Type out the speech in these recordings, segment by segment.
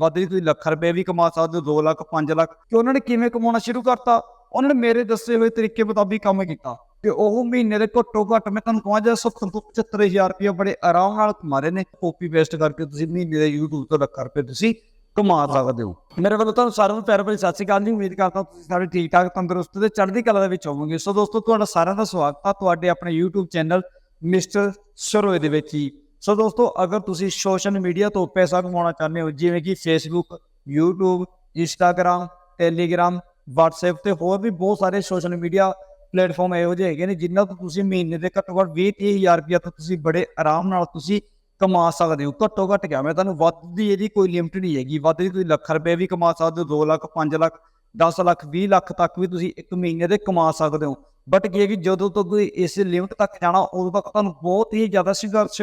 ਵੱਧ ਦੀ ਤੁਸੀਂ ਲੱਖ ਰੁਪਏ ਵੀ ਕਮਾ ਸਕਦੇ ਹੋ 2 ਲੱਖ 5 ਲੱਖ। ਕਿ ਉਹਨਾਂ ਨੇ ਕਿਵੇਂ ਕਮਾਉਣਾ ਸ਼ੁਰੂ ਕਰਤਾ? ਉਹਨਾਂ ਨੇ ਮੇਰੇ ਦੱਸੇ ਹੋਏ ਤਰੀਕੇ ਮੁਤਾਬਿਕ ਕੰਮ ਕੀਤਾ। ਤੇ ਉਹ ਮਹੀਨੇ ਦੇ ਘੱਟੋ ਘੱਟ ਮੈਂ ਤੁਹਾਨੂੰ ਕਹਾਂ ਜਾਂ 75000 ਰੁਪਏ ਬੜੇ ਆਰਾਮ ਨਾਲ ਕਮਾ ਨੇ। ਕਾਪੀ ਪੇਸਟ ਕਰਕੇ ਤੁਸੀਂ ਮਹੀਨੇ ਦੇ YouTube ਤੋਂ ਲੱਖ ਰੁਪਏ ਤੁਸੀਂ ਕਮਾ ਸਕਦੇ ਹੋ। ਮੇਰੇ ਵੱਲੋਂ ਤੁਹਾਨੂੰ ਸਾਰਿਆਂ ਨੂੰ ਪਿਆਰ ਭਰੀ ਸਤਿ ਸ਼੍ਰੀ ਅਕਾਲ ਜੀ। ਉਮੀਦ ਕਰਦਾ ਤੁਸੀਂ ਸਾਰੇ ਠੀਕ ਠਾਕ ਤੰਦਰੁਸਤ ਤੇ ਚੜ੍ਹਦੀ ਕਲਾ ਦੇ ਵਿੱਚ ਹੋਵੋਗੇ। ਸੋ ਦੋਸਤੋ, ਤੁਹਾਡਾ ਸਾਰਿਆਂ ਦਾ ਸਵਾਗਤ ਆ ਤੁਹਾਡੇ ਆਪਣੇ YouTube ਚੈਨਲ ਮਿਸਟਰ ਸਰੋਏ ਦੇ ਵਿੱਚ ਹੀ। ਸੋ ਦੋਸਤੋ, ਅਗਰ ਤੁਸੀਂ ਸੋਸ਼ਲ ਮੀਡੀਆ ਤੋਂ ਪੈਸਾ ਕਮਾਉਣਾ ਚਾਹੁੰਦੇ ਹੋ, ਜਿਵੇਂ ਕਿ Facebook YouTube, Instagram, Telegram, WhatsApp ਤੇ ਹੋਰ ਵੀ ਬਹੁਤ ਸਾਰੇ ਸੋਸ਼ਲ ਮੀਡੀਆ ਪਲੇਟਫਾਰਮ ਇਹੋ ਜਿਹੇ ਹੈਗੇ ਨੇ ਜਿਨ੍ਹਾਂ ਤੋਂ ਤੁਸੀਂ ਮਹੀਨੇ ਦੇ ਘੱਟੋ ਘੱਟ 20 ਹਜ਼ਾਰ ਰੁਪਇਆ ਤਾਂ ਤੁਸੀਂ ਬੜੇ ਆਰਾਮ ਨਾਲ ਤੁਸੀਂ ਕਮਾ ਸਕਦੇ ਹੋ। ਘੱਟੋ ਘੱਟ ਕਿਹਾ, ਮੈਂ ਤੁਹਾਨੂੰ ਵੱਧ ਦੀ ਇਹਦੀ ਕੋਈ ਲਿਮਟ ਨਹੀਂ ਹੈਗੀ। ਵੱਧ ਦੀ ਤੁਸੀਂ ਲੱਖ ਰੁਪਏ ਵੀ ਕਮਾ ਸਕਦੇ ਹੋ 2 ਲੱਖ 5 ਲੱਖ 10 ਲੱਖ 20 ਲੱਖ ਤੱਕ ਵੀ ਤੁਸੀਂ ਇੱਕ ਮਹੀਨੇ ਦੇ ਕਮਾ ਸਕਦੇ ਹੋ। ਬਟ ਕੀ ਹੈ ਕਿ ਜਦੋਂ ਤੱਕ ਤੁਸੀਂ ਇਸ ਲਿਮਟ ਤੱਕ ਜਾਣਾ, ਉਦੋਂ ਤੱਕ ਤੁਹਾਨੂੰ ਬਹੁਤ ਹੀ ਜ਼ਿਆਦਾ ਸੰਘਰਸ਼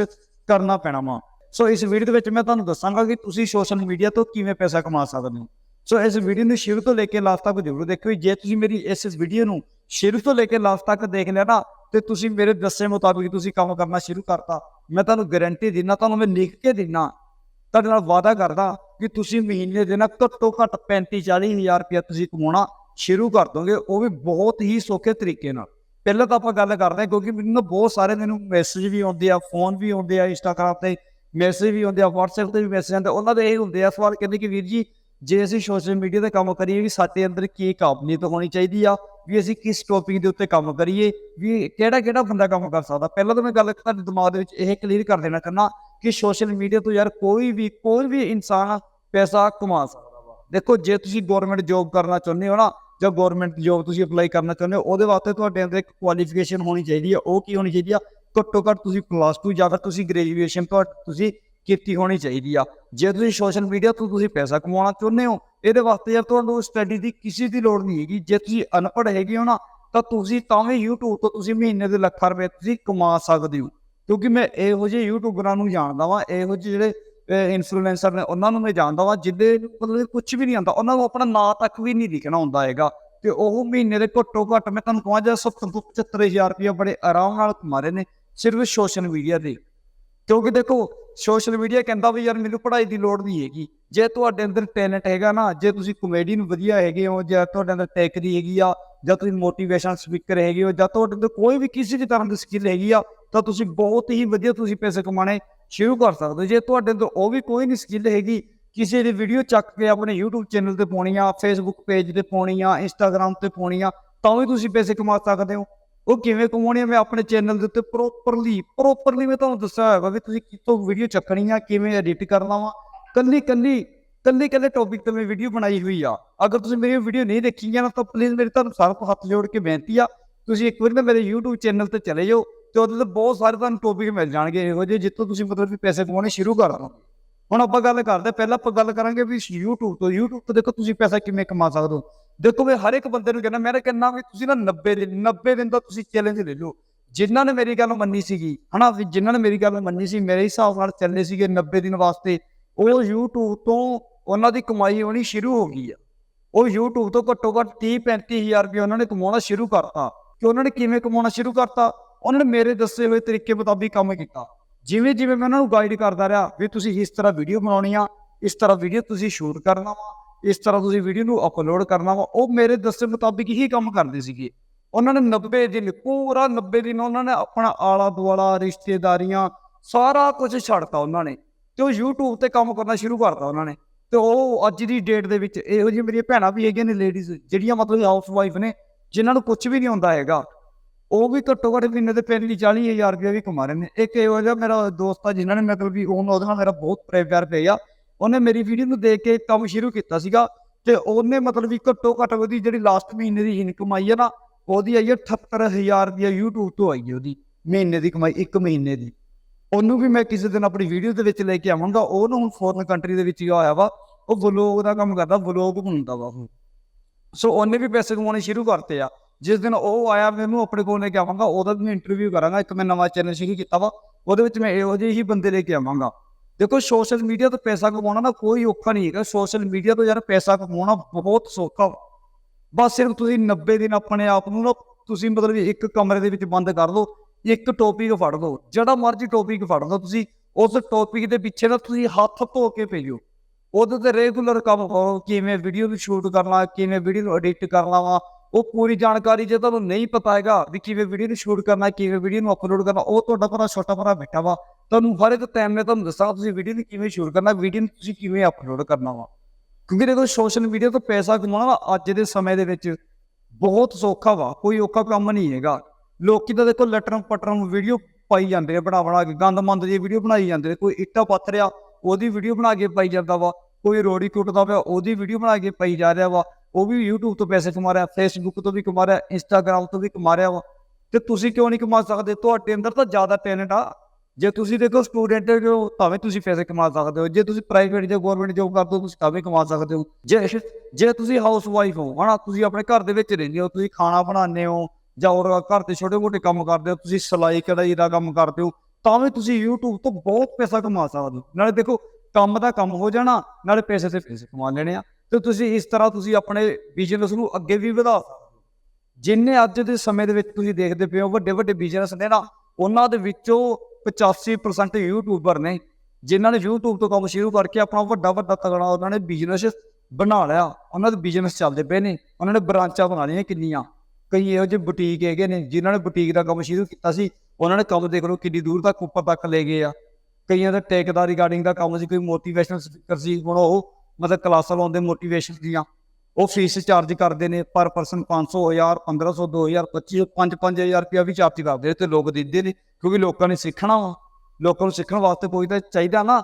ਕਰਨਾ ਪੈਣਾ ਵਾ। ਸੋ ਇਸ ਵੀਡੀਓ ਦੇ ਵਿੱਚ ਮੈਂ ਤੁਹਾਨੂੰ ਦੱਸਾਂਗਾ ਕਿ ਤੁਸੀਂ ਸੋਸ਼ਲ ਮੀਡੀਆ ਤੋਂ ਕਿਵੇਂ ਪੈਸਾ ਕਮਾ ਸਕਦੇ ਹੋ। ਸੋ ਇਸ ਵੀਡੀਓ ਨੂੰ ਸ਼ੁਰੂ ਤੋਂ ਲੈ ਕੇ ਲਾਸਟ ਤੱਕ ਜ਼ਰੂਰ ਦੇਖਿਓ। ਜੇ ਤੁਸੀਂ ਮੇਰੀ ਇਸ ਵੀਡੀਓ ਨੂੰ ਸ਼ੁਰੂ ਤੋਂ ਲੈ ਕੇ ਲਾਸਟ ਤੱਕ ਦੇਖ ਲਿਆ ਨਾ, ਤੇ ਤੁਸੀਂ ਮੇਰੇ ਦੱਸੇ ਮੁਤਾਬਿਕ ਤੁਸੀਂ ਕੰਮ ਕਰਨਾ ਸ਼ੁਰੂ ਕਰਤਾ। ਮੈਂ ਤੁਹਾਨੂੰ ਗਾਰੰਟੀ ਦਿੰਦਾ, ਤੁਹਾਨੂੰ ਮੈਂ ਲਿਖ ਕੇ ਦਿੰਦਾ। ਤੁਹਾਡੇ ਨਾਲ ਵਾਅਦਾ ਕਰਦਾ ਕਿ ਤੁਸੀਂ ਮਹੀਨੇ ਦੇ ਨਾਲ ਘੱਟੋ ਘੱਟ 35 40 ਹਜ਼ਾਰ ਰੁਪਇਆ ਤੁਸੀਂ ਕਮਾਉਣਾ ਸ਼ੁਰੂ ਕਰ ਦੋਗੇ। ਉਹ ਵੀ ਬਹੁਤ ਹੀ ਸੌਖੇ ਤਰੀਕੇ ਨਾਲ। ਪਹਿਲਾਂ ਤਾਂ ਆਪਾਂ ਗੱਲ ਕਰਦੇ ਹਾਂ, ਕਿਉਂਕਿ ਮੈਨੂੰ ਬਹੁਤ ਸਾਰੇ ਮੈਨੂੰ ਮੈਸੇਜ ਵੀ ਆਉਂਦੇ ਆ ਫੋਨ ਵੀ ਆਉਂਦੇ ਆ ਇੰਸਟਾਗ੍ਰਾਮ ਤੇ ਮੈਸੇਜ ਵੀ ਆਉਂਦੇ ਆ, WhatsApp ਤੇ ਵੀ ਮੈਸੇਜ ਆਉਂਦੇ ਉਹਨਾਂ ਦੇ ਇਹ ਹੁੰਦੇ ਆ ਸਵਾਲ ਕਹਿੰਦੇ ਕਿ ਵੀਰ ਜੀ, ਜੇ ਅਸੀਂ ਸੋਸ਼ਲ ਮੀਡੀਆ ਤੇ ਕੰਮ ਕਰੀਏ ਵੀ ਸਾਡੇ ਅੰਦਰ ਕੀ ਕਾਬਲੀਅਤ ਹੋਣੀ ਚਾਹੀਦੀ ਆ, ਵੀ ਅਸੀਂ ਕਿਸ ਟੌਪਿਕ ਦੇ ਉੱਤੇ ਕੰਮ ਕਰੀਏ, ਵੀ ਕਿਹੜਾ ਕਿਹੜਾ ਬੰਦਾ ਕੰਮ ਕਰ ਸਕਦਾ? ਪਹਿਲਾਂ ਤਾਂ ਮੈਂ ਗੱਲ ਤੁਹਾਡੇ ਦਿਮਾਗ ਦੇ ਵਿੱਚ ਇਹ ਕਲੀਅਰ ਕਰ ਦੇਣਾ ਕਰਨਾ ਕਿ ਸੋਸ਼ਲ ਮੀਡੀਆ ਤੋਂ ਯਾਰ ਕੋਈ ਵੀ ਕੋਈ ਵੀ ਇਨਸਾਨ ਪੈਸਾ ਕਮਾ ਸਕਦਾ ਵਾ। ਦੇਖੋ, ਜੇ ਤੁਸੀਂ ਗਵਰਨਮੈਂਟ ਜੌਬ ਕਰਨਾ ਚਾਹੁੰਦੇ ਹੋ ਨਾ ਜਾਂ ਗਵਰਨਮੈਂਟ ਜੋਬ ਤੁਸੀਂ ਅਪਲਾਈ ਕਰਨਾ ਚਾਹੁੰਦੇ ਹੋ, ਉਹਦੇ ਵਾਸਤੇ ਤੁਹਾਡੇ ਅੰਦਰ ਇੱਕ ਕੁਆਲੀਫਿਕੇਸ਼ਨ ਹੋਣੀ ਚਾਹੀਦੀ ਹੈ। ਉਹ ਕੀ ਹੋਣੀ ਚਾਹੀਦੀ ਆ? ਘੱਟੋ ਘੱਟ ਤੁਸੀਂ ਪਲੱਸ 2 ਜਾਂ ਫਿਰ ਤੁਸੀਂ ਗ੍ਰੈਜੂਏਸ਼ਨ ਤੋਂ ਤੁਸੀਂ ਕੀਤੀ ਹੋਣੀ ਚਾਹੀਦੀ ਆ। ਜੇ ਤੁਸੀਂ ਸੋਸ਼ਲ ਮੀਡੀਆ ਤੋਂ ਤੁਸੀਂ ਪੈਸਾ ਕਮਾਉਣਾ ਚਾਹੁੰਦੇ ਹੋ, ਇਹਦੇ ਵਾਸਤੇ ਯਾਰ ਤੁਹਾਨੂੰ ਸਟੱਡੀ ਦੀ ਕਿਸੇ ਦੀ ਲੋੜ ਨਹੀਂ ਹੈਗੀ। ਜੇ ਤੁਸੀਂ ਅਨਪੜ੍ਹ ਹੈਗੇ ਹੋ ਨਾ, ਤਾਂ ਤੁਸੀਂ ਤਾਂ ਵੀ YouTube ਤੋਂ ਤੁਸੀਂ ਮਹੀਨੇ ਦੇ ਲੱਖਾਂ ਰੁਪਏ ਤੁਸੀਂ ਕਮਾ ਸਕਦੇ ਹੋ। ਕਿਉਂਕਿ ਮੈਂ ਇਹੋ ਜਿਹੇ ਯੂਟਿਊਬਰਾਂ ਨੂੰ ਜਾਣਦਾ ਵਾਂ, ਇਹੋ ਜਿਹੇ ਜਿਹੜੇ ਇਨਫਲੂਐਂਸਰ ਨੇ ਉਹਨਾਂ ਨੂੰ ਮੈਂ ਜਾਣਦਾ ਵਾਂ ਜਿੱਦੇ ਮਤਲਬ ਕੁਝ ਵੀ ਨਹੀਂ ਆਉਂਦਾ, ਉਹਨਾਂ ਨੂੰ ਆਪਣਾ ਨਾਂ ਤੱਕ ਵੀ ਨਹੀਂ ਲਿਖਣਾ ਹੁੰਦਾ ਹੈਗਾ। ਤੇ ਉਹ ਮਹੀਨੇ ਦੇ ਘੱਟੋ ਘੱਟ ਮੈਂ ਤੁਹਾਨੂੰ ਕਹਾਂ ਜਾਂ 70 ਤੋਂ 75000 ਰੁਪਏ ਬੜੇ ਆਰਾਮ ਨਾਲ ਕਮਾ ਨੇ ਸਿਰਫ ਸੋਸ਼ਲ ਮੀਡੀਆ ਤੇ। ਕਿਉਂਕਿ ਦੇਖੋ ਸੋਸ਼ਲ ਮੀਡੀਆ ਕਹਿੰਦਾ ਵੀ ਯਾਰ ਮੈਨੂੰ ਪੜ੍ਹਾਈ ਦੀ ਲੋੜ ਨਹੀਂ ਹੈਗੀ। ਜੇ ਤੁਹਾਡੇ ਅੰਦਰ ਟੈਲੈਂਟ ਹੈਗਾ ਨਾ, ਜੇ ਤੁਸੀਂ ਕਮੇਡੀ ਨੂੰ ਵਧੀਆ ਹੈਗੇ ਹੋ, ਜਾਂ ਤੁਹਾਡੇ ਅੰਦਰ ਟੈਕ ਦੀ ਹੈਗੀ ਆ, ਜਾਂ ਤੁਸੀਂ ਮੋਟੀਵੇਸ਼ਨ ਸਪੀਕਰ ਹੈਗੇ ਹੋ, ਜਾਂ ਤੁਹਾਡੇ ਅੰਦਰ ਕੋਈ ਵੀ ਕਿਸੇ ਵੀ ਤਰ੍ਹਾਂ ਦੀ ਸਕਿੱਲ ਹੈਗੀ ਆ ਤਾਂ ਤੁਸੀਂ ਬਹੁਤ ਹੀ ਵਧੀਆ ਤੁਸੀਂ ਪੈਸੇ ਕਮਾਣੇ ਸ਼ੁਰੂ ਕਰ ਸਕਦੇ ਹੋ। ਜੇ ਤੁਹਾਡੇ ਅੰਦਰ ਉਹ ਵੀ ਕੋਈ ਨਹੀਂ ਸਕਿੱਲ ਹੈਗੀ, ਕਿਸੇ ਦੀ ਵੀਡੀਓ ਚੱਕ ਕੇ ਆਪਣੇ YouTube ਚੈਨਲ ਤੇ ਪਾਉਣੀ ਆ, Facebook ਪੇਜ ਤੇ ਪਾਉਣੀ ਆ, Instagram ਤੇ ਪਾਉਣੀ ਆ, ਤਾਂ ਵੀ ਤੁਸੀਂ ਪੈਸੇ ਕਮਾ ਸਕਦੇ ਹੋ। ਉਹ ਕਿਵੇਂ ਕਮਾਉਣੀ ਆ, ਮੈਂ ਆਪਣੇ ਚੈਨਲ ਦੇ ਉੱਤੇ ਪ੍ਰੋਪਰਲੀ ਪ੍ਰੋਪਰਲੀ ਮੈਂ ਤੁਹਾਨੂੰ ਦੱਸਿਆ ਹੋਇਆ ਵੀ ਤੁਸੀਂ ਕਿੱਥੋਂ ਵੀਡੀਓ ਚੱਕਣੀ ਆ, ਕਿਵੇਂ ਐਡਿਟ ਕਰਨਾ ਵਾ। ਕੱਲੀ ਕੱਲੀ ਕੱਲੀ, ਕੱਲੇ ਟੌਪਿਕ ਤੇ ਮੈਂ ਵੀਡੀਓ ਬਣਾਈ ਹੋਈ ਆ। ਅਗਰ ਤੁਸੀਂ ਮੇਰੀ ਵੀਡੀਓ ਨਹੀਂ ਦੇਖੀਆਂ ਨਾ, ਤਾਂ ਪਲੀਜ਼ ਮੇਰੇ ਤੁਹਾਨੂੰ ਸਾਰਾ ਹੱਥ ਜੋੜ ਕੇ ਬੇਨਤੀ ਆ, ਤੁਸੀਂ ਇੱਕ ਵਾਰੀ ਨਾ ਮੇਰੇ YouTube ਚੈਨਲ ਤੇ ਚਲੇ ਜਾਓ। ਤੇ ਉਹਦੇ ਤੇ ਬਹੁਤ ਸਾਰੇ ਤੁਹਾਨੂੰ ਟੌਪਿਕ ਮਿਲ ਜਾਣਗੇ ਇਹੋ ਜਿਹੇ, ਜਿੱਥੋਂ ਤੁਸੀਂ ਮਤਲਬ ਵੀ ਪੈਸੇ ਕਮਾਉਣੇ ਸ਼ੁਰੂ ਕਰ ਲਓ। ਹੁਣ ਆਪਾਂ ਗੱਲ ਕਰਦੇ, ਪਹਿਲਾਂ ਆਪਾਂ ਗੱਲ ਕਰਾਂਗੇ ਵੀ YouTube ਤੋਂ। YouTube ਤੋਂ ਦੇਖੋ ਤੁਸੀਂ ਪੈਸਾ ਕਿਵੇਂ ਕਮਾ ਸਕਦੇ ਹੋ। ਦੇਖੋ ਵੀ ਹਰ ਇੱਕ ਬੰਦੇ ਨੂੰ ਕਹਿੰਦਾ, ਮੈਂ ਕਹਿੰਦਾ ਵੀ ਤੁਸੀਂ ਨਾ 90 ਦਿਨ 90 ਦਿਨ ਦਾ ਤੁਸੀਂ ਚੈਲੰਜ ਲੈ ਲਓ। ਜਿਨ੍ਹਾਂ ਨੇ ਮੇਰੀ ਗੱਲ ਮੰਨੀ ਸੀਗੀ, ਹਨਾ? ਵੀ ਜਿਨ੍ਹਾਂ ਨੇ ਮੇਰੀ ਗੱਲ ਮੰਨੀ ਸੀ, ਮੇਰੇ ਹਿਸਾਬ ਨਾਲ ਚੱਲੇ ਸੀਗੇ 90 ਦਿਨ ਵਾਸਤੇ। ਉਹ YouTube ਤੋਂ ਉਹਨਾਂ ਦੀ ਕਮਾਈ ਹੋਣੀ ਸ਼ੁਰੂ ਹੋ ਗਈ ਆ। ਉਹ YouTube ਤੋਂ ਘੱਟੋ ਘੱਟ 30 35000 ਰੁਪਏ ਉਹਨਾਂ ਨੇ ਕਮਾਉਣਾ ਸ਼ੁਰੂ ਕਰਤਾ। ਕਿ ਉਹਨਾਂ ਨੇ ਕਿਵੇਂ ਕਮਾਉਣਾ ਸ਼ੁਰੂ ਕਰਤਾ? ਉਹਨਾਂ ਨੇ ਮੇਰੇ ਦੱਸੇ ਹੋਏ ਤਰੀਕੇ ਮੁਤਾਬਿਕ ਕੰਮ ਕੀਤਾ। ਜਿਵੇਂ ਜਿਵੇਂ ਮੈਂ ਉਹਨਾਂ ਨੂੰ ਗਾਈਡ ਕਰਦਾ ਰਿਹਾ, ਵੀ ਤੁਸੀਂ ਇਸ ਤਰ੍ਹਾਂ ਵੀਡੀਓ ਬਣਾਉਣੀ ਆ, ਇਸ ਤਰ੍ਹਾਂ ਵੀਡੀਓ ਤੁਸੀਂ ਸ਼ੂਟ ਕਰਨਾ ਵਾ, ਇਸ ਤਰ੍ਹਾਂ ਤੁਸੀਂ ਵੀਡੀਓ ਨੂੰ ਅਪਲੋਡ ਕਰਨਾ ਵਾ, ਉਹ ਮੇਰੇ ਦੱਸੇ ਮੁਤਾਬਿਕ ਹੀ ਕੰਮ ਕਰਦੇ ਸੀਗੇ। ਉਹਨਾਂ ਨੇ 90 ਦਿਨ, ਪੂਰਾ 90 ਦਿਨ ਉਹਨਾਂ ਨੇ ਆਪਣਾ ਆਲਾ ਦੁਆਲਾ ਰਿਸ਼ਤੇਦਾਰੀਆਂ, ਸਾਰਾ ਕੁਝ ਛੱਡਤਾ ਉਹਨਾਂ ਨੇ ਤੇ ਉਹ YouTube ਤੇ ਕੰਮ ਕਰਨਾ ਸ਼ੁਰੂ ਕਰਤਾ ਉਹਨਾਂ ਨੇ। ਤੇ ਉਹ ਅੱਜ ਦੀ ਡੇਟ ਦੇ ਵਿੱਚ ਇਹੋ ਜਿਹੀ ਮੇਰੀਆਂ ਭੈਣਾਂ ਵੀ ਹੈਗੀਆਂ ਨੇ ਲੇਡੀਜ਼ ਜਿਹੜੀਆਂ ਮਤਲਬ ਹਾਊਸ ਵਾਈਫ ਨੇ, ਜਿਨ੍ਹਾਂ ਨੂੰ ਕੁਝ ਵੀ ਨਹੀਂ ਹੁੰਦਾ ਹੈਗਾ। ਉਹ ਵੀ ਘੱਟੋ ਘੱਟ ਮਹੀਨੇ ਦੇ 35 40 ਹਜ਼ਾਰ ਰੁਪਏ ਵੀ ਕਮਾ ਰਹੇ ਨੇ। ਇੱਕ ਇਹੋ ਜਿਹਾ ਮੇਰਾ ਦੋਸਤ ਆ ਜਿਨ੍ਹਾਂ ਨੇ ਮਤਲਬ ਵੀ ਉਹਨੂੰ ਉਹਦੇ ਨਾਲ ਮੇਰਾ ਬਹੁਤ ਪ੍ਰੇਮ ਪਿਆਰ ਪਿਆ ਉਹਨੇ ਮੇਰੀ ਵੀਡੀਓ ਨੂੰ ਦੇਖ ਕੇ ਕੰਮ ਸ਼ੁਰੂ ਕੀਤਾ ਸੀਗਾ ਤੇ ਉਹਨੇ ਮਤਲਬ ਵੀ ਘੱਟੋ ਘੱਟ ਉਹਦੀ ਜਿਹੜੀ ਲਾਸਟ ਮਹੀਨੇ ਦੀ ਇਨਕਮ ਆਈ ਹੈ ਨਾ, ਉਹਦੀ ਆਈ ਹੈ 78000 ਰੁਪਏ YouTube ਤੋਂ ਆਈ ਹੈ ਉਹਦੀ, ਮਹੀਨੇ ਦੀ ਕਮਾਈ, ਇੱਕ ਮਹੀਨੇ ਦੀ। ਉਹਨੂੰ ਵੀ ਮੈਂ ਕਿਸੇ ਦਿਨ ਆਪਣੀ ਵੀਡੀਓ ਦੇ ਵਿੱਚ ਲੈ ਕੇ ਆਵਾਂਗਾ। ਉਹਨੂੰ ਹੁਣ ਫੋਰਨ ਕੰਟਰੀ ਦੇ ਵਿੱਚ ਹੀ ਹੋਇਆ ਵਾ, ਉਹ ਵਲੋਗ ਦਾ ਕੰਮ ਕਰਦਾ, ਵਲੋਗ ਬਣਾਉਂਦਾ ਵਾ ਉਹ। ਸੋ ਉਹਨੇ ਵੀ ਪੈਸੇ ਕਮਾਉਣੇ ਸ਼ੁਰੂ ਕਰਤੇ ਆ। ਜਿਸ ਦਿਨ ਉਹ ਆਇਆ ਮੈਨੂੰ ਆਪਣੇ ਕੋਲ ਲੈ ਕੇ ਆਵਾਂਗਾ, ਉਹਦਾ ਵੀ ਮੈਂ ਇੰਟਰਵਿਊ ਕਰਾਂਗਾ, ਇੱਕ ਮੈਂ ਨਵਾਂ ਚੈਨਲ ਸ਼ੁਰੂ ਕੀਤਾ ਵਾ, ਉਹਦੇ ਵਿੱਚ ਮੈਂ ਇਹੋ ਜਿਹੇ ਹੀ ਬੰਦੇ ਲੈ ਕੇ ਆਵਾਂਗਾ। ਦੇਖੋ ਸੋਸ਼ਲ ਮੀਡੀਆ ਤੋਂ ਪੈਸਾ ਕਮਾਉਣਾ ਨਾ ਕੋਈ ਔਖਾ ਨਹੀਂ ਹੈਗਾ ਸੋਸ਼ਲ ਮੀਡੀਆ ਤੋਂ ਯਾਰ ਪੈਸਾ ਕਮਾਉਣਾ ਬਹੁਤ ਸੌਖਾ ਵਾ। ਬਸ ਸਿਰਫ ਤੁਸੀਂ 90 ਦਿਨ ਆਪਣੇ ਆਪ ਨੂੰ ਨਾ, ਤੁਸੀਂ ਮਤਲਬ ਇੱਕ ਕਮਰੇ ਦੇ ਵਿੱਚ ਬੰਦ ਕਰ ਲਓ, ਇੱਕ ਟੌਪਿਕ ਫੜ ਲਓ, ਜਿਹੜਾ ਮਰਜ਼ੀ ਟੌਪਿਕ ਫੜ ਲਓ ਤੁਸੀਂ, ਉਸ ਟੌਪਿਕ ਦੇ ਪਿੱਛੇ ਨਾ ਤੁਸੀਂ ਹੱਥ ਧੋ ਕੇ ਪਈਓ ਉਹਦੇ ਤੇ ਰੈਗੂਲਰ ਕੰਮ ਕਰੋ, ਕਿਵੇਂ ਵੀਡੀਓ ਨੂੰ ਸ਼ੂਟ ਕਰਨਾ, ਕਿਵੇਂ ਵੀਡੀਓ ਨੂੰ ਐਡਿਟ ਕਰਨਾ ਵਾ ਉਹ ਪੂਰੀ ਜਾਣਕਾਰੀ ਜੇ ਤੁਹਾਨੂੰ ਨਹੀਂ ਪਤਾ ਹੈਗਾ ਵੀ ਕਿਵੇਂ ਵੀਡੀਓ ਨੂੰ ਸ਼ੂਟ ਕਰਨਾ, ਕਿਵੇਂ ਵੀਡੀਓ ਨੂੰ ਅਪਲੋਡ ਕਰਨਾ, ਉਹ ਤੁਹਾਡਾ ਭਰਾ ਛੋਟਾ ਭਰਾ ਬੈਠਾ ਵਾ। ਤੁਹਾਨੂੰ ਹਰ ਇੱਕ ਟਾਈਮ ਮੈਂ ਤੁਹਾਨੂੰ ਦੱਸਾਂ, ਤੁਸੀਂ ਵੀਡੀਓ ਨੂੰ ਕਿਵੇਂ ਸ਼ੂਟ ਕਰਨਾ ਵੀਡੀਓ ਨੂੰ ਤੁਸੀਂ ਕਿਵੇਂ ਅਪਲੋਡ ਕਰਨਾ ਵਾ। ਕਿਉਂਕਿ ਜਦੋਂ ਸੋਸ਼ਲ ਮੀਡੀਆ ਤੋਂ ਪੈਸਾ ਕਮਾਉਣਾ ਅੱਜ ਦੇ ਸਮੇਂ ਦੇ ਵਿੱਚ ਬਹੁਤ ਸੌਖਾ ਵਾ, ਕੋਈ ਔਖਾ ਕੰਮ ਨਹੀਂ ਹੈਗਾ। ਲੋਕੀ ਤਾਂ ਦੇਖੋ ਲਟਰਮ ਪਟਰਮ ਵੀਡੀਓ ਪਾਈ ਜਾਂਦੇ ਆ ਬਣਾ ਬਣਾ ਕੇ ਗੰਦ ਮੰਦ ਦੀ ਵੀਡੀਓ ਬਣਾਈ ਜਾਂਦੇ ਨੇ ਕੋਈ ਇੱਟਾ ਪੱਥਰ ਆ ਉਹਦੀ ਵੀਡੀਓ ਬਣਾ ਕੇ ਪਾਈ ਜਾਂਦਾ ਵਾ, ਕੋਈ ਰੋੜੀ ਕੁੱਟਦਾ ਪਿਆ, ਉਹਦੀ ਵੀਡੀਓ ਬਣਾ ਕੇ ਪਾਈ ਜਾ ਰਿਹਾ ਵਾ। ਉਹ ਵੀ YouTube ਤੋਂ ਪੈਸੇ ਕਮਾ ਰਿਹਾ, Facebook ਤੋਂ ਵੀ ਕਮਾ ਰਿਹਾ, Instagram ਤੋਂ ਵੀ ਕਮਾ ਰਿਹਾ ਵਾ। ਤੇ ਤੁਸੀਂ ਕਿਉਂ ਨਹੀਂ ਕਮਾ ਸਕਦੇ? ਤੁਹਾਡੇ ਅੰਦਰ ਤਾਂ ਜ਼ਿਆਦਾ ਟੈਲੈਂਟ ਆ। ਜੇ ਤੁਸੀਂ ਦੇਖੋ ਸਟੂਡੈਂਟ ਹੋ, ਤਾਂ ਵੀ ਤੁਸੀਂ ਪੈਸੇ ਕਮਾ ਸਕਦੇ ਹੋ। ਜੇ ਤੁਸੀਂ ਪ੍ਰਾਈਵੇਟ ਜਾਂ ਗਵਰਨਮੈਂਟ ਜੋਬ ਕਰਦੇ ਹੋ, ਤੁਸੀਂ ਤਾਂ ਵੀ ਕਮਾ ਸਕਦੇ ਹੋ। ਜੇ ਜੇ ਤੁਸੀਂ ਹਾਊਸ ਵਾਈਫ ਹੋ, ਹਨਾ, ਤੁਸੀਂ ਆਪਣੇ ਘਰ ਦੇ ਵਿੱਚ ਰਹਿੰਦੇ ਹੋ, ਤੁਸੀਂ ਖਾਣਾ ਬਣਾਉਂਦੇ ਹੋ, ਜਾਂ ਹੋਰ ਘਰ ਦੇ ਛੋਟੇ ਮੋਟੇ ਕੰਮ ਕਰਦੇ ਹੋ, ਤੁਸੀਂ ਸਿਲਾਈ, ਕਢਾਈ ਦਾ ਕੰਮ ਕਰਦੇ ਹੋ, ਤਾਂ ਵੀ ਤੁਸੀਂ YouTube ਤੋਂ ਬਹੁਤ ਪੈਸਾ ਕਮਾ ਸਕਦੇ ਹੋ। ਨਾਲੇ ਦੇਖੋ, ਕੰਮ ਦਾ ਕੰਮ ਹੋ ਜਾਣਾ, ਨਾਲੇ ਪੈਸੇ ਤੇ ਪੈਸੇ ਕਮਾ ਲੈਣੇ ਆ। ਤੇ ਤੁਸੀਂ ਇਸ ਤਰ੍ਹਾਂ ਤੁਸੀਂ ਆਪਣੇ ਬਿਜ਼ਨਸ ਨੂੰ ਅੱਗੇ ਵੀ ਵਧਾ ਸਕਦੇ ਹੋ। ਜਿੰਨੇ ਅੱਜ ਦੇ ਸਮੇਂ ਦੇ ਵਿੱਚ ਤੁਸੀਂ ਦੇਖਦੇ ਪਏ ਹੋ, ਵੱਡੇ ਵੱਡੇ ਬਿਜ਼ਨਸ ਨੇ ਨਾ, ਉਹਨਾਂ ਦੇ ਵਿੱਚੋਂ 85% ਯੂਟਿਊਬਰ ਨੇ, ਜਿਨ੍ਹਾਂ ਨੇ YouTube ਤੋਂ ਕੰਮ ਸ਼ੁਰੂ ਕਰਕੇ ਆਪਣਾ ਵੱਡਾ ਵੱਡਾ ਤਗੜਾ ਉਹਨਾਂ ਨੇ ਬਿਜ਼ਨਸ ਬਣਾ ਲਿਆ। ਉਹਨਾਂ ਦੇ ਬਿਜ਼ਨਸ ਚੱਲਦੇ ਪਏ ਨੇ, ਉਹਨਾਂ ਨੇ ਬ੍ਰਾਂਚਾਂ ਬਣਾ ਲਈਆਂ ਕਿੰਨੀਆਂ। ਕਈ ਇਹੋ ਜਿਹੇ ਬੁਟੀਕ ਹੈਗੇ ਨੇ, ਜਿਨ੍ਹਾਂ ਨੇ ਬੁਟੀਕ ਦਾ ਕੰਮ ਸ਼ੁਰੂ ਕੀਤਾ ਸੀ, ਉਹਨਾਂ ਨੇ ਕੰਮ ਦੇਖ ਲਓ ਕਿੰਨੀ ਦੂਰ ਤੱਕ ਉੱਪਰ ਤੱਕ ਲੈ ਗਏ ਆ। ਕਈਆਂ ਦਾ ਟੇਕ ਦਾ ਰਿਗਾਰਡਿੰਗ ਦਾ ਕੰਮ ਸੀ, ਕੋਈ ਮੋਟੀਵੇਸ਼ਨਲ ਸਪੀਕਰ ਸੀ, ਹੁਣ ਉਹ ਮਤਲਬ ਕਲਾਸਾਂ ਲਾਉਂਦੇ ਮੋਟੀਵੇਸ਼ਨ ਦੀਆਂ। ਉਹ ਫੀਸ ਚਾਰਜ ਕਰਦੇ ਨੇ ਪਰ ਪਰਸਨ 500 1000 1500 2000 2500 5 5000 ਰੁਪਇਆ ਵੀ ਚਾਰਜ ਕਰਦੇ ਨੇ ਤੇ ਲੋਕ ਦਿੰਦੇ ਨੇ, ਕਿਉਂਕਿ ਲੋਕਾਂ ਨੇ ਸਿੱਖਣਾ ਵਾ। ਲੋਕਾਂ ਨੂੰ ਸਿੱਖਣ ਵਾਸਤੇ ਕੋਈ ਤਾਂ ਚਾਹੀਦਾ ਨਾ।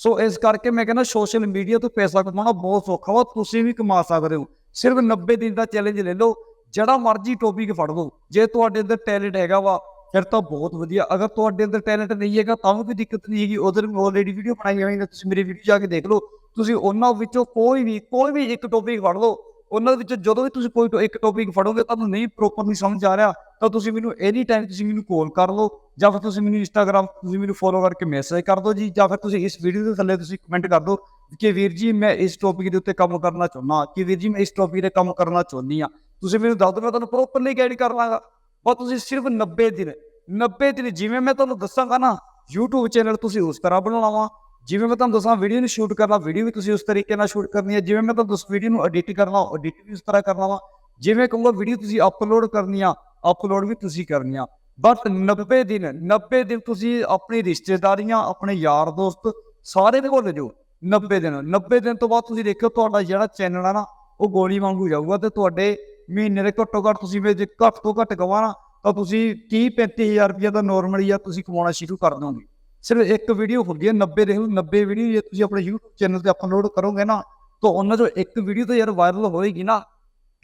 ਸੋ ਇਸ ਕਰਕੇ ਮੈਂ ਕਹਿੰਦਾ ਸੋਸ਼ਲ ਮੀਡੀਆ ਤੋਂ ਪੈਸਾ ਕਮਾਉਣਾ ਬਹੁਤ ਸੌਖਾ ਵਾ, ਤੁਸੀਂ ਵੀ ਕਮਾ ਸਕਦੇ ਹੋ। ਸਿਰਫ 90 ਦਿਨ ਦਾ ਚੈਲੰਜ ਲੈ ਲਓ, ਜਿਹੜਾ ਮਰਜ਼ੀ ਟੌਪਿਕ ਫੜ ਲਓ। ਜੇ ਤੁਹਾਡੇ ਅੰਦਰ ਟੈਲੈਂਟ ਹੈਗਾ ਵਾ, ਫਿਰ ਤਾਂ ਬਹੁਤ ਵਧੀਆ। ਅਗਰ ਤੁਹਾਡੇ ਅੰਦਰ ਟੈਲੈਂਟ ਨਹੀਂ ਹੈਗਾ, ਤਾਂ ਵੀ ਕੋਈ ਦਿੱਕਤ ਨਹੀਂ ਹੈਗੀ। ਉਧਰ ਆਲਰੇਡੀ ਵੀਡੀਓ ਬਣਾਈ ਹੋਈ ਹੈ ਤੁਸੀਂ ਮੇਰੀ ਵੀਡੀਓ ਜਾ ਕੇ ਦੇਖ ਲਓ। ਤੁਸੀਂ ਉਹਨਾਂ ਵਿੱਚੋਂ ਕੋਈ ਵੀ ਕੋਈ ਵੀ ਇੱਕ ਟੌਪਿਕ ਫੜ ਲਓ, ਉਹਨਾਂ ਦੇ ਵਿੱਚੋਂ ਜਦੋਂ ਵੀ ਤੁਸੀਂ ਕੋਈ ਇੱਕ ਟੌਪਿਕ ਫੜੋਗੇ ਤੁਹਾਨੂੰ ਨਹੀਂ ਪ੍ਰੋਪਰਲੀ ਸਮਝ ਆ ਰਿਹਾ, ਤਾਂ ਤੁਸੀਂ ਮੈਨੂੰ ਐਨੀ ਟਾਈਮ ਤੁਸੀਂ ਮੈਨੂੰ ਕਾਲ ਕਰ ਲਓ, ਜਾਂ ਫਿਰ ਤੁਸੀਂ ਮੈਨੂੰ ਇੰਸਟਾਗ੍ਰam ਤੁਸੀਂ ਮੈਨੂੰ ਫੋਲੋ ਕਰਕੇ ਮੈਸੇਜ ਕਰ ਦਿਓ ਜੀ, ਜਾਂ ਫਿਰ ਤੁਸੀਂ ਇਸ ਵੀਡੀਓ ਦੇ ਥੱਲੇ ਤੁਸੀਂ ਕਮੈਂਟ ਕਰ ਦਿਓ ਕਿ ਵੀਰ ਜੀ ਮੈਂ ਇਸ ਟੌਪਿਕ ਦੇ ਉੱਤੇ ਕੰਮ ਕਰਨਾ ਚਾਹੁੰਦਾ ਕਿ ਵੀਰ ਜੀ ਮੈਂ ਇਸ ਟੌਪਿਕ ਤੇ ਕੰਮ ਕਰਨਾ ਚਾਹੁੰਦੀ ਆ ਤੁਸੀਂ ਮੈਨੂੰ ਦੱਸ ਦਿਓ, ਮੈਂ ਤੁਹਾਨੂੰ ਪ੍ਰੋਪਰਲੀ ਗਾਈਡ ਕਰ ਲਾਂਗਾ। ਪਰ ਤੁਸੀਂ ਸਿਰਫ 90 ਦਿਨ 90 ਦਿਨ ਜਿਵੇਂ ਮੈਂ ਤੁਹਾਨੂੰ ਦੱਸਾਂਗਾ ਨਾ, YouTube ਚੈਨਲ ਤੁਸੀਂ ਉਸ ਤਰ੍ਹਾਂ ਬਣਾਉਣਾ ਵਾ। ਜਿਵੇਂ ਮੈਂ ਤੁਹਾਨੂੰ ਦੱਸਾਂ ਵੀਡੀਓ ਨੂੰ ਸ਼ੂਟ ਕਰਨਾ ਵੀਡੀਓ ਵੀ ਤੁਸੀਂ ਉਸ ਤਰੀਕੇ ਨਾਲ ਸ਼ੂਟ ਕਰਨੀ ਹੈ। ਜਿਵੇਂ ਮੈਂ ਤੁਹਾਨੂੰ ਦੱਸ ਵੀਡੀਓ ਨੂੰ ਐਡਿਟ ਕਰਨਾ ਐਡਿਟ ਵੀ ਉਸ ਤਰ੍ਹਾਂ ਕਰਨਾ ਵਾ। ਜਿਵੇਂ ਕਹੂੰਗਾ ਵੀਡੀਓ ਤੁਸੀਂ ਅਪਲੋਡ ਕਰਨੀ ਆ ਅਪਲੋਡ ਵੀ ਤੁਸੀਂ ਕਰਨੀ ਆ। ਬਟ 90 ਦਿਨ 90 ਦਿਨ ਤੁਸੀਂ ਆਪਣੀ ਰਿਸ਼ਤੇਦਾਰੀਆਂ, ਆਪਣੇ ਯਾਰ ਦੋਸਤ ਸਾਰੇ ਦੇ ਕੋਲ ਜੋ 90 ਦਿਨ। 90 ਦਿਨ ਤੋਂ ਬਾਅਦ ਤੁਸੀਂ ਦੇਖਿਓ, ਤੁਹਾਡਾ ਜਿਹੜਾ ਚੈਨਲ ਆ ਨਾ, ਉਹ ਗੋਲੀ ਵਾਂਗੂ ਜਾਊਗਾ ਤੇ ਤੁਹਾਡੇ ਮਹੀਨੇ ਦੇ ਘੱਟੋ ਘੱਟ ਤੁਸੀਂ ਵੀ ਜੇ ਘੱਟ ਤੋਂ ਘੱਟ ਕਮਾਣਾ, ਤਾਂ ਤੁਸੀਂ 30 35000 ਰੁਪਏ ਦਾ ਨਾਰਮਲੀ ਆ ਤੁਸੀਂ ਕਮਾਉਣਾ ਸ਼ੁਰੂ ਕਰ ਦੋਗੇ। ਸਿਰਫ ਇੱਕ ਵੀਡੀਓ ਹੁੰਦੀ ਹੈ 90 ਦੇਖੋ ਲਓ 90 ਵੀਡੀਓ ਜੇ ਤੁਸੀਂ ਆਪਣੇ YouTube ਚੈਨਲ ਤੇ ਅਪਲੋਡ ਕਰੋਗੇ ਨਾ, ਤਾਂ ਉਹਨਾਂ ਚੋਂ ਇੱਕ ਵੀਡੀਓ ਤਾਂ ਯਾਰ ਵਾਇਰਲ ਹੋਏਗੀ ਨਾ।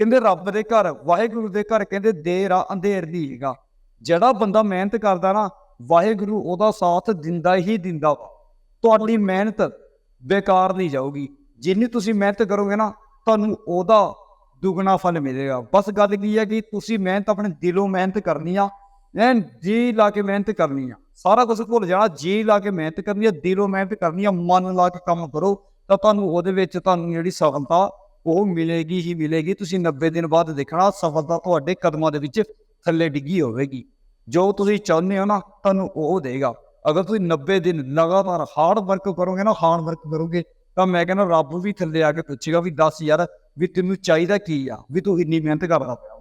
ਕਹਿੰਦੇ ਰੱਬ ਦੇ ਘਰ, ਵਾਹਿਗੁਰੂ ਦੇ ਘਰ ਕਹਿੰਦੇ, ਦੇਰ ਆ ਅੰਧੇਰ ਦੀ ਹੈਗਾ ਜਿਹੜਾ ਬੰਦਾ ਮਿਹਨਤ ਕਰਦਾ ਨਾ, ਵਾਹਿਗੁਰੂ ਉਹਦਾ ਸਾਥ ਦਿੰਦਾ ਹੀ ਦਿੰਦਾ ਵਾ। ਤੁਹਾਡੀ ਮਿਹਨਤ ਬੇਕਾਰ ਨਹੀਂ ਜਾਊਗੀ। ਜਿੰਨੀ ਤੁਸੀਂ ਮਿਹਨਤ ਕਰੋਗੇ ਨਾ, ਤੁਹਾਨੂੰ ਉਹਦਾ ਦੁੱਗਣਾ ਫਲ ਮਿਲੇਗਾ। ਬਸ ਗੱਲ ਕੀ ਹੈ ਕਿ ਤੁਸੀਂ ਮਿਹਨਤ ਆਪਣੇ ਦਿਲੋਂ ਮਿਹਨਤ ਕਰਨੀ ਆ, ਐਨ ਜੀ ਲਾ ਕੇ ਮਿਹਨਤ ਕਰਨੀ ਆ। ਸਾਰਾ ਕੁਝ ਭੁੱਲ ਜਾਣਾ, ਜੀ ਲਾ ਕੇ ਮਿਹਨਤ ਕਰਨੀ ਆ ਦਿਲੋਂ ਮਿਹਨਤ ਕਰਨੀ ਆ ਮਨ ਲਾ ਕੇ ਕੰਮ ਕਰੋ, ਤਾਂ ਤੁਹਾਨੂੰ ਉਹਦੇ ਵਿੱਚ ਤੁਹਾਨੂੰ ਜਿਹੜੀ ਸਫਲਤਾ ਉਹ ਮਿਲੇਗੀ ਹੀ ਮਿਲੇਗੀ, ਤੁਸੀਂ 90 ਦਿਨ ਬਾਅਦ ਦੇਖਣਾ ਸਫਲਤਾ ਤੁਹਾਡੇ ਕਦਮਾਂ ਦੇ ਵਿੱਚ ਥੱਲੇ ਡਿੱਗੀ ਹੋਵੇਗੀ। ਜੋ ਤੁਸੀਂ ਚਾਹੁੰਦੇ ਹੋ ਨਾ, ਤੁਹਾਨੂੰ ਉਹ ਦੇਗਾ। ਅਗਰ ਤੁਸੀਂ 90 ਦਿਨ ਲਗਾਤਾਰ ਹਾਰਡ ਵਰਕ ਕਰੋਗੇ ਨਾ ਹਾਰਡ ਵਰਕ ਕਰੋਗੇ, ਤਾਂ ਮੈਂ ਕਹਿੰਦਾ ਰੱਬ ਵੀ ਥੱਲੇ ਆ ਕੇ ਪੁੱਛੇਗਾ ਵੀ ਦੱਸ ਯਾਰ ਵੀ ਤੈਨੂੰ ਚਾਹੀਦਾ ਕੀ ਆ, ਵੀ ਤੂੰ ਇੰਨੀ ਮਿਹਨਤ ਕਰਦਾ ਪਿਆ।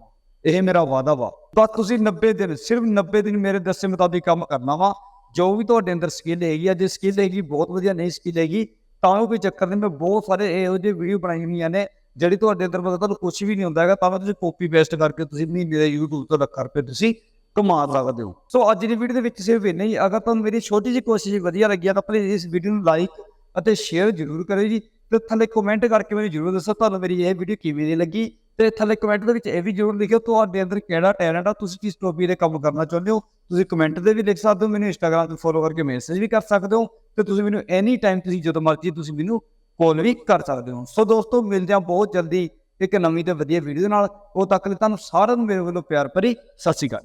ਇਹ ਮੇਰਾ ਵਾਅਦਾ ਵਾ। ਬਸ ਤੁਸੀਂ 90 ਦਿਨ, ਸਿਰਫ 90 ਦਿਨ ਮੇਰੇ ਦੱਸੇ ਮੁਤਾਬਿਕ ਕੰਮ ਕਰਨਾ ਵਾ। ਜੋ ਵੀ ਤੁਹਾਡੇ ਅੰਦਰ ਸਕਿੱਲ ਹੈਗੀ ਆ, ਜੇ ਸਕਿੱਲ ਹੈਗੀ, ਬਹੁਤ ਵਧੀਆ, ਨਹੀਂ ਸਕਿੱਲ ਹੈਗੀ, ਤਾਂ ਉਹ ਕੋਈ ਚੱਕਰ ਨਹੀਂ। ਮੈਂ ਬਹੁਤ ਸਾਰੇ ਇਹੋ ਜਿਹੇ ਵੀਡੀਓ ਬਣਾਈ ਹੋਈਆਂ ਨੇ, ਜਿਹੜੀ ਤੁਹਾਡੇ ਅੰਦਰ ਮਤਲਬ ਤੁਹਾਨੂੰ ਕੁਝ ਵੀ ਨਹੀਂ ਹੁੰਦਾ ਹੈਗਾ, ਤਾਂ ਮੈਂ ਤੁਸੀਂ ਕਾਪੀ ਪੇਸਟ ਕਰਕੇ ਤੁਸੀਂ ਮਹੀਨੇ ਦੇ YouTube ਤੋਂ ਲੱਖ ਰੁਪਏ ਤੁਸੀਂ ਕਮਾ ਸਕਦੇ ਹੋ। ਸੋ ਅੱਜ ਦੀ ਵੀਡੀਓ ਦੇ ਵਿੱਚ ਸਿਰਫ ਇੰਨਾ ਹੀ। ਅਗਰ ਤੁਹਾਨੂੰ ਮੇਰੀ ਛੋਟੀ ਜਿਹੀ ਕੋਸ਼ਿਸ਼ ਵਧੀਆ ਲੱਗੀ ਆ, ਤਾਂ ਪਲੀਜ਼ ਇਸ ਵੀਡੀਓ ਨੂੰ ਲਾਈਕ ਅਤੇ ਸ਼ੇਅਰ ਜ਼ਰੂਰ ਕਰਿਓ ਜੀ। ਤੇ ਥੱਲੇ ਕਮੈਂਟ ਕਰਕੇ ਮੈਨੂੰ ਜ਼ਰੂਰ ਦੱਸੋ, ਤੁਹਾਨੂੰ ਮੇਰੀ ਇਹ ਵੀਡੀਓ ਕਿਵੇਂ ਦੀ ਲੱਗੀ। ਤੇ ਥੱਲੇ ਕਮੈਂਟ ਦੇ ਵਿੱਚ ਇਹ ਵੀ ਜ਼ਰੂਰ ਲਿਖਿਓ ਤੁਹਾਡੇ ਅੰਦਰ ਕਿਹੜਾ ਟੈਲੈਂਟ ਆ, ਤੁਸੀਂ ਕਿਸ ਟੋਪੀ ਦੇ ਕੰਮ ਕਰਨਾ ਚਾਹੁੰਦੇ ਹੋ। ਤੁਸੀਂ ਕਮੈਂਟ ਦੇ ਵੀ ਲਿਖ ਸਕਦੇ ਹੋ, ਮੈਨੂੰ ਇੰਸਟਾਗ੍ਰam ਤੇ ਫੋਲੋ ਕਰਕੇ ਮੈਸੇਜ ਵੀ ਕਰ ਸਕਦੇ ਹੋ ਤੇ ਤੁਸੀਂ ਮੈਨੂੰ ਐਨੀ ਟਾਈਮ ਤੁਸੀਂ ਜਦੋਂ ਮਰਜ਼ੀ ਤੁਸੀਂ ਮੈਨੂੰ ਕਾਲ ਵੀ ਕਰ ਸਕਦੇ ਹੋ। ਸੋ ਦੋਸਤੋ, ਮਿਲਦੇ ਹਾਂ ਬਹੁਤ ਜਲਦੀ ਇੱਕ ਨਵੀਂ ਤੇ ਵਧੀਆ ਵੀਡੀਓ ਨਾਲ। ਉਹ ਤੱਕ ਲਈ ਤੁਹਾਨੂੰ ਸਾਰਿਆਂ ਨੂੰ ਮੇਰੇ ਵੱਲੋਂ ਪਿਆਰ ਭਰੀ ਸਤਿ ਸ਼੍ਰੀ ਅਕਾਲ।